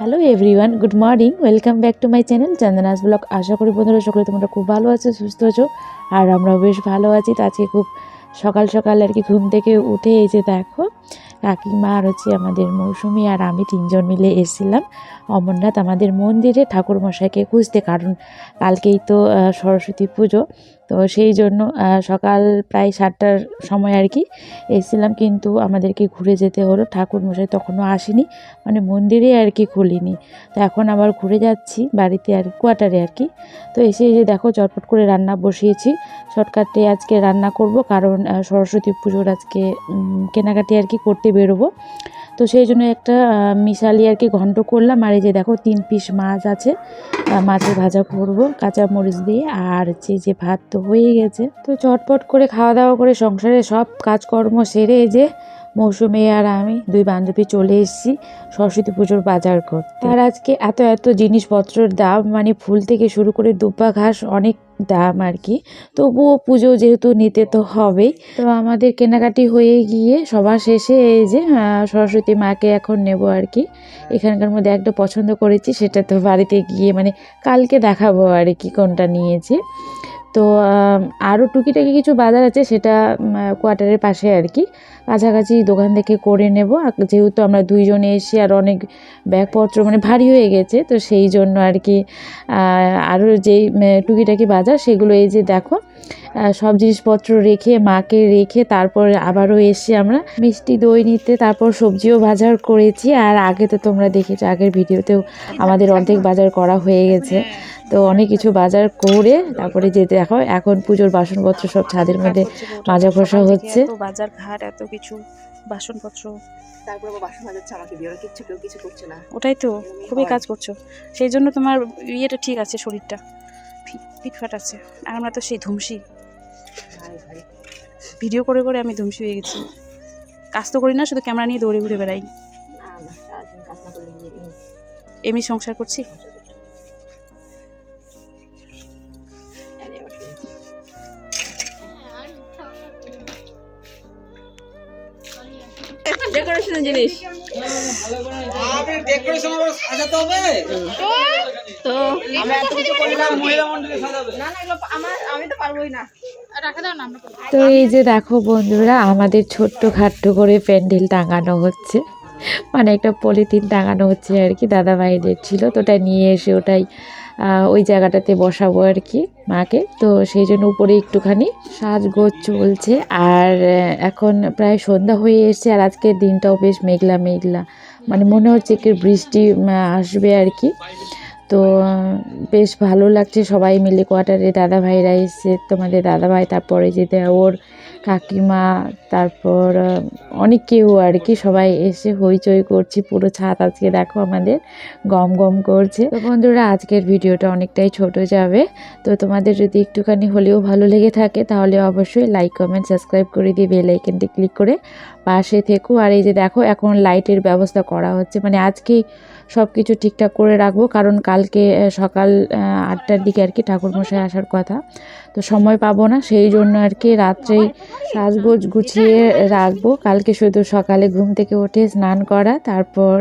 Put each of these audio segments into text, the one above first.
Hello everyone good morning welcome back to my channel Chandana's blog আশা করি বন্ধুরা সকলে তোমরা খুব ভালো আছো, সুস্থ আছো, আর আমরাও বেশ ভালো আছি। তো আজকে খুব সকাল সকাল আর কি ঘুম থেকে উঠে এই যে দেখো, কাকিমা আর হচ্ছে আমাদের মৌসুমি আর আমি তিনজন মিলে এসেছিলাম। অমরনাথ আমাদের মন্দিরে ঠাকুর মশাইকে খুঁজতে, কারণ কালকেই তো সরস্বতী পুজো। তো সেই জন্য সকাল প্রায় সাতটার সময় আর কি এসেছিলাম, কিন্তু আমাদেরকে ঘুরে যেতে হলো। ঠাকুর মশাই তখনও আসেনি মানে মন্দিরে আর কি খুলিনি। তো এখন আবার ঘুরে যাচ্ছি বাড়িতে আর কোয়ার্টারে আর কি। তো এসে যে দেখো চটপট করে রান্না বসিয়েছি। শর্টকাটে আজকে রান্না করব, কারণ সরস্বতী পুজোর আজকে কেনাকাটি আর কি করতে বেরোবো। তো সেই জন্য একটা মিশালি আর কি ঘন্ট করলাম। আর এই যে দেখো, তিন পিস মাছ আছে। মাছের ভাজা করব কাঁচা মরিচ দিয়ে। আর যে যে ভাত তো হয়ে গেছে। তো চটপট করে খাওয়া দাওয়া করে সংসারে সব কাজকর্ম সেরে যে মৌসুমি আর আমি দুই বান্ধবী চলে এসেছি সরস্বতী পুজোর বাজার করতে। আর আজকে এত এত জিনিসপত্রের দাম মানে ফুল থেকে শুরু করে দুব্বা ঘাস অনেক দাম আর কি। তবুও পুজো যেহেতু নিতে তো হবেই। তো আমাদের কেনাকাটি হয়ে গিয়ে সবার শেষে এই যে সরস্বতী মাকে এখন নেব আর কি। এখানকার মধ্যে একটা পছন্দ করেছি, সেটা তো বাড়িতে গিয়ে মানে কালকে দেখাবো আর কি কোনটা নিয়েছি। তো আরও টুকিটাকি কিছু বাজার আছে সেটা কোয়ার্টারের পাশে আর কি। কাছাকাছি দোকান থেকে করে নেব। যেহেতু আমরা দুইজনে এসে আর অনেক ব্যাগপত্র মানে ভারী হয়ে গেছে, তো সেই জন্য আর কি আরও যেই টুকিটাকি বাজার সেগুলো এই যে দেখো সব জিনিসপত্র রেখে, মাকে রেখে তারপর আবারও এসে আমরা মিষ্টি দই নিতে, তারপর সবজিও বাজার করেছি। আর আগে তো তোমরা দেখেছ, আগের ভিডিওতেও আমাদের অর্ধেক বাজার করা হয়ে গেছে। তো অনেক কিছু বাজার করে তারপরে যে দেখো এখন পুজোর বাসনপত্র সব ছাদের মধ্যে মাজা ঘষা হচ্ছে। বাজার ঘাট এত কিছু বাসনপত্র। তারপর বাসন মাজাচ্ছে আমাকে দিয়ে ওরা কিচ্ছু কেউ কিছু করছে না। ওটাই তো খুবই কাজ করছ। সেই জন্য তোমার ইয়েটা ঠিক আছে শরীরটা। ফিটফাট আছে। আর আমরা তো সেই ধুমসি। ভাই ভাই। ভিডিও করে করে আমি ধুমসি হয়ে গেছি। কাজ তো করি না শুধু ক্যামেরা নিয়ে দৌড়ে ঘুরে বেড়াই। এমনি সংসার করছি? ডেকোরেশনের জিনিস। আপনি ডেকোরেশন আবার সাজাতে হবে? তো? আমরা এত কিছু করলাম মহিলা মন্ডলে সাজাবে। না না এগুলো আমার আমি তো পারবোই না। তো এই যে দেখো বন্ধুরা আমাদের ছোট্ট খাট্ট করে প্যান্ডেল টাঙানো হচ্ছে। মানে একটা পলিথিন টাঙানো হচ্ছে আর কি দাদা ভাইদের ছিল তো ওটা নিয়ে এসে ওটাই ওই জায়গাটাতে বসাবো আর কি মাকে। তো সেই জন্য উপরে একটুখানি সাজগোজ চলছে। আর এখন প্রায় সন্ধ্যা হয়ে এসছে আর আজকের দিনটাও বেশ মেঘলা মেঘলা মানে মনে হচ্ছে কি বৃষ্টি আসবে আর কি। তো বেশ ভালো লাগছে সবাই মিলে কোয়ার্টারে দাদা ভাইরা এসছে তোমাদের দাদা ভাই, তারপরে যে দেওর কাকিমা, তারপর অনেক কেউ আর কি সবাই এসে হইচই করছি, পুরো ছাদ আজকে দেখো আমাদের গম গম করছে। তো বন্ধুরা, আজকের ভিডিওটা অনেকটাই ছোট যাবে। তো তোমাদের যদি একটুখানি হলেও ভালো লেগে থাকে, তাহলে অবশ্যই লাইক কমেন্ট সাবস্ক্রাইব করে দিয়ে বেল আইকনটি ক্লিক করে পাশে থেকো। আর এই যে দেখো, এখন লাইটের ব্যবস্থা করা হচ্ছে। মানে আজকেই সব কিছু ঠিকঠাক করে রাখব, কারণ কালকে সকাল আটটার দিকে আর কি ঠাকুরমশাই আসার কথা। তো সময় পাবো না, সেই জন্য আর কি রাত্রেই সাজগোজ গুছিয়ে রাখব। কালকে শুধু সকালে ঘুম থেকে উঠে স্নান করা, তারপর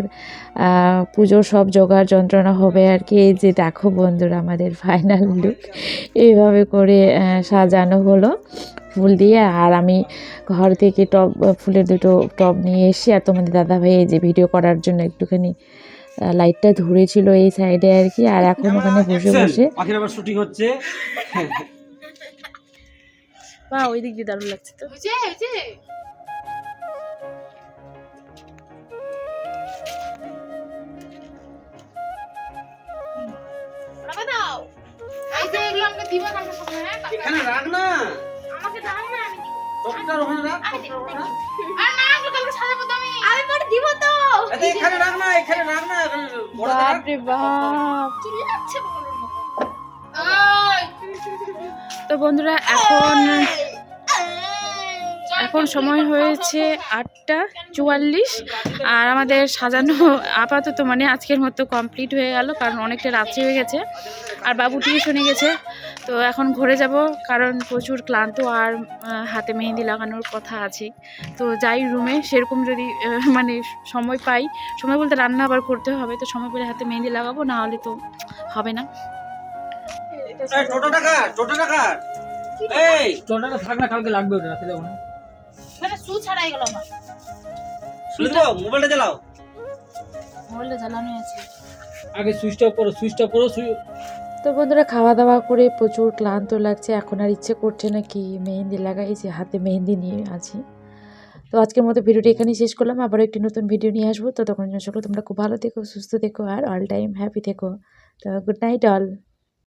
পুজোর সব জোগাড় যন্ত্রণা হবে আর কি। এই যে দেখো বন্ধুরা আমাদের ফাইনাল লুক এইভাবে করে সাজানো হলো ফুল দিয়ে। আর আমি ঘর থেকে টব, ফুলের দুটো টব নিয়ে এসে, আর তোমাদের দাদাভাই এই যে ভিডিও করার জন্য একটুখানি লাইটটা ধরেছিল এই সাইডে আর কি আর এখন ওখানে বসে বসে পাখির আবার শুটিং হচ্ছে। বা ওই দিক দিয়ে দারুণ লাগছে তো। এখানে রাখ না। টপটার ওখানে রাখ ওখানে রাখ। না আরে এখানে রাখ না এখানে রাখ না। এখানে নাম না বাপ। রে বাপ তো বন্ধুরা এখন এখন সময় হয়েছে আটটা চুয়াল্লিশ, আর আমাদের সাজানো আপাতত মানে আজকের মতো কমপ্লিট হয়ে গেল, কারণ অনেকটা রাত্রি হয়ে গেছে, আর বাবু টিউশনে গেছে, তো এখন ঘুরে যাব, কারণ প্রচুর ক্লান্ত আর হাতে মেহেন্দি লাগানোর কথা আছে। তো যাই রুমে সেরকম যদি মানে সময় পাই, সময় বলতে রান্না আবার করতে হবে, তো সময় পেলে হাতে মেহেন্দি লাগাবো, না হলে তো হবে না। এই, টোটোটা কার? টোটোটা কার? এই থাক না, কালকে লাগবে ওটা, রাতে দেবো না। সু ছাড়াই গেল আমার। শুনে তো মোবাইলটা চালাও। মোবাইলটা জ্বালানো আছে। আগে সুইচটা অফ করো সুইচটা অফ করো সুই- তো বন্ধুরা খাওয়া দাওয়া করে প্রচুর ক্লান্ত লাগছে এখন আর ইচ্ছে করছে না কি মেহেন্দি লাগাই যে হাতে মেহেন্দি নিয়ে আছি। তো আজকের মতো ভিডিওটি এখানেই শেষ করলাম আবার একটি নতুন ভিডিও নিয়ে আসব। তো তখন সকলে তোমরা খুব ভালো থেকো সুস্থ থেকো আর অল টাইম হ্যাপি থেকো। তো গুড নাইট অল